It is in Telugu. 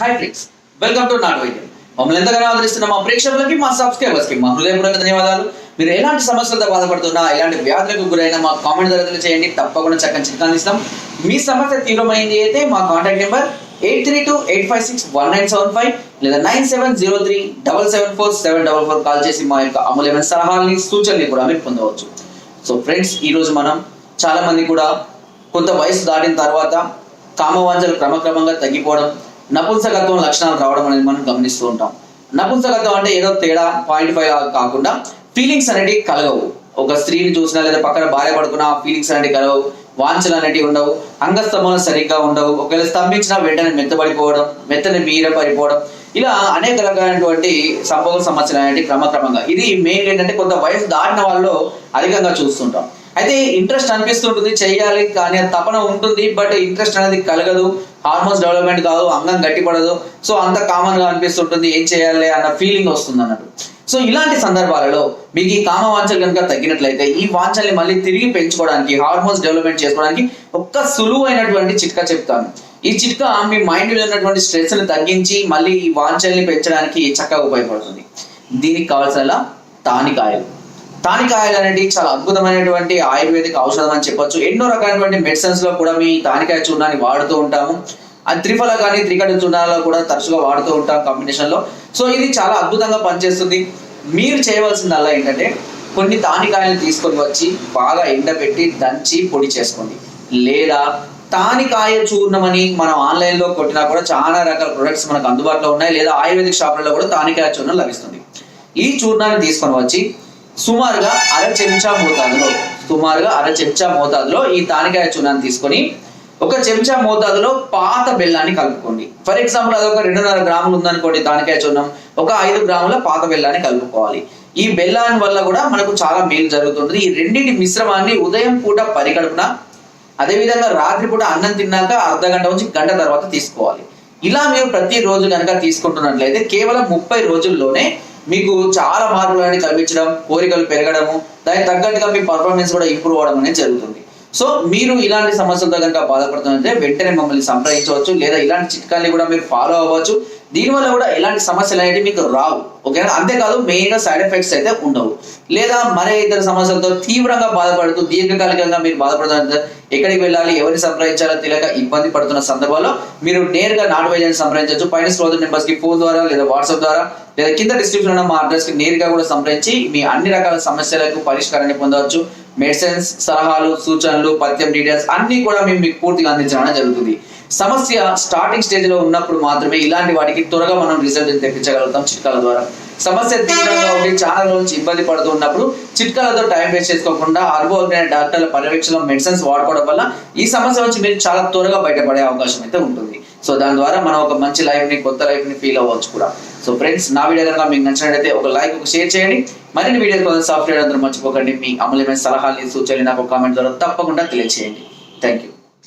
హాయ్ ఫ్రెండ్స్ వెల్కమ్ టు నాట్ వైద్యం మమ్మల్ని ఎంతగానో ఆదరిస్తున్న మా ప్రేక్షకులకి మా సబ్స్క్రైబర్స్కి మా హృదయపూర్వక ధన్యవాదాలు. మీరు ఎలాంటి సమస్యలతో బాధపడుతున్నా ఎలాంటి వ్యాధులకు గురైనా మా కామెంట్ తరగతులు చేయండి తప్పకుండా చక్కని చిట్కాలు ఇస్తాం. మీ సమస్య తీవ్రమైంది అయితే మా contact number eight three two eight five six one nine seven five లేదా nine seven zero three double seven four seven double four call చేసి మా యొక్క అమూల్యమైన సలహాలని సూచనలు కూడా మీరు పొందవచ్చు. సో ఫ్రెండ్స్ ఈరోజు మనం చాలా మంది కూడా కొంత వయసు దాటిన తర్వాత కామవాంఛలు క్రమక్రమంగా తగ్గిపోవడం నపుంసకత్వం లక్షణాలు రావడం అనేది మనం గమనిస్తూ ఉంటాం. నపుంసకత్వం అంటే ఏదో తేడా పాయింట్ ఫైవ్ కాకుండా ఫీలింగ్స్ అనేటివి కలగవు. ఒక స్త్రీని చూసినా లేదా పక్కన భార్య పడుకున్నా ఫీలింగ్స్ అనేటివి కలవు వాంఛలు అనేటివి ఉండవు. అంగస్తంభాలు సరిగ్గా ఉండవు. ఒకవేళ స్తంభించినా వెంటనే మెత్తబడిపోవడం మెత్తని మీర పడిపోవడం ఇలా అనేక రకాలైనటువంటి సంభవ సమస్యలు అనేవి క్రమక్రమంగా. ఇది మెయిన్ ఏంటంటే కొంత వయసు దాటిన వాళ్ళు అధికంగా చూస్తుంటాం. అయితే ఇంట్రెస్ట్ అనిపిస్తుంటుంది చేయాలి కానీ తపన ఉంటుంది బట్ ఇంట్రెస్ట్ అనేది కలగదు హార్మోన్స్ డెవలప్మెంట్ కాదు అంగం గట్టిపడదు. సో అంత కామన్గా అనిపిస్తుంటుంది ఏం చేయాలి అన్న ఫీలింగ్ వస్తుంది అన్నట్టు. సో ఇలాంటి సందర్భాలలో మీకు ఈ కామ వాంఛలు కనుక తగ్గినట్లయితే ఈ వాంఛల్ని మళ్ళీ తిరిగి పెంచుకోవడానికి హార్మోన్స్ డెవలప్మెంట్ చేసుకోవడానికి ఒక్క సులువైనటువంటి చిట్కా చెప్తాను. ఈ చిట్కా మీ మైండ్ మీద ఉన్నటువంటి స్ట్రెస్ని తగ్గించి మళ్ళీ ఈ వాంఛల్ని పెంచడానికి చక్కగా ఉపయోగపడుతుంది. దీనికి కావాల్సిన తానికాయలు. తానికాయలు అనేవి చాలా అద్భుతమైనటువంటి ఆయుర్వేదిక ఔషధం అని చెప్పొచ్చు. ఎన్నో రకాలైనటువంటి మెడిసిన్స్లో కూడా మీ తానికాయ చూర్ణాన్ని వాడుతూ ఉంటాము. అది త్రిఫల కానీ త్రికట చూర్ణాలలో కూడా తరచుగా వాడుతూ ఉంటాం కాంబినేషన్లో. సో ఇది చాలా అద్భుతంగా పనిచేస్తుంది. మీరు చేయవలసిందల్లా ఏంటంటే కొన్ని తానికాయలను తీసుకొని వచ్చి బాగా ఎండబెట్టి దంచి పొడి చేసుకోండి. లేదా తానికాయ చూర్ణం అని మనం ఆన్లైన్లో కొట్టినా కూడా చాలా రకాల ప్రొడక్ట్స్ మనకు అందుబాటులో ఉన్నాయి. లేదా ఆయుర్వేదిక్ షాపులలో కూడా తానికాయ చూర్ణం లభిస్తుంది. ఈ చూర్ణాన్ని తీసుకొని వచ్చి సుమారుగా అర చెంచా మోతాదులో సుమారుగా అర చెంచా మోతాదులో ఈ తానికాయ చూర్ణాన్ని తీసుకొని ఒక చెంచా మోతాదులో పాత బెల్లాన్ని కలుపుకోండి. ఫర్ ఎగ్జాంపుల్ అది ఒక రెండున్నర గ్రాములు ఉందనుకోండి తానికాయ చూర్ణం ఒక ఐదు గ్రాముల పాత బెల్లాన్ని కలుపుకోవాలి. ఈ బెల్లాన్ని వల్ల కూడా మనకు చాలా మేలు జరుగుతుంటుంది. ఈ రెండింటి మిశ్రమాన్ని ఉదయం పూట పరిగడుపున అదేవిధంగా రాత్రిపూట అన్నం తిన్నాక అర్ధ గంట నుంచి గంట తర్వాత తీసుకోవాలి. ఇలా మీరు ప్రతి రోజు కనుక తీసుకుంటున్నట్లయితే కేవలం ముప్పై రోజుల్లోనే మీకు చాలా మార్పులని కల్పించడం కోరికలు పెరగడము దానికి తగ్గట్టుగా మీ పర్ఫార్మెన్స్ కూడా ఇంప్రూవ్ అవడం అనేది జరుగుతుంది. సో మీరు ఇలాంటి సమస్యలతో కనుక బాధపడుతుంటే వెంటనే మమ్మల్ని సంప్రదించవచ్చు లేదా ఇలాంటి చిట్కాల్ని కూడా మీరు ఫాలో అవ్వచ్చు. దీనివల్ల కూడా ఎలాంటి సమస్యలు అనేవి మీకు రావు. ఓకేనా? అంతేకాదు మెయిన్గా సైడ్ ఎఫెక్ట్స్ అయితే ఉండవు. లేదా మరే ఇతర సమస్యలతో తీవ్రంగా బాధపడుతూ దీర్ఘకాలికంగా మీరు బాధపడుతున్న ఎక్కడికి వెళ్ళాలి ఎవరిని సంప్రదించాలో తెలియక ఇబ్బంది పడుతున్న సందర్భాల్లో మీరు నేరుగా నాటు వైద్యాన్ని సంప్రదించవచ్చు. పైన స్క్రోల్ నెంబర్స్కి ఫోన్ ద్వారా లేదా వాట్సాప్ ద్వారా లేదా కింద డిస్క్రిప్షన్ ఉన్న మా అడ్రస్కి నేరుగా కూడా సంప్రదించి మీ అన్ని రకాల సమస్యలకు పరిష్కారాన్ని పొందవచ్చు. మెడిసిన్స్ సలహాలు సూచనలు పథ్యం డీటెయిల్స్ అన్ని కూడా మేము మీకు పూర్తిగా అందించడం జరుగుతుంది. సమస్య స్టార్టింగ్ స్టేజ్లో ఉన్నప్పుడు మాత్రమే ఇలాంటి వాటికి త్వరగా మనం రిజల్ట్ తెప్పించగలుగుతాం చిట్కాల ద్వారా. సమస్య తీవ్రంగా ఉండి చాలా రోజు నుంచి ఇబ్బంది పడుతూ ఉన్నప్పుడు చిట్కాలతో టైం వేస్ట్ చేసుకోకుండా అనుభవం డాక్టర్ల పర్యవేక్షణ మెడిసిన్స్ వాడుకోవడం వల్ల ఈ సమస్య నుంచి మీరు చాలా త్వరగా బయటపడే అవకాశం అయితే ఉంటుంది. సో దాని ద్వారా మనం ఒక మంచి లైఫ్ని కొత్త లైఫ్ని ఫీల్ అవ్వచ్చు కూడా. సో ఫ్రెండ్స్ నా వీడియో కనుక మీకు నచ్చినట్లయితే ఒక లైక్ ఒక షేర్ చేయండి. మరిన్ని వీడియో కోసం సాఫ్ట్వేర్ అందరూ మర్చిపోకండి. మీ అమూల్యమైన సలహాలు సూచనలు నాకు కామెంట్ ద్వారా తప్పకుండా తెలియజేయండి థ్యాంక్ యూ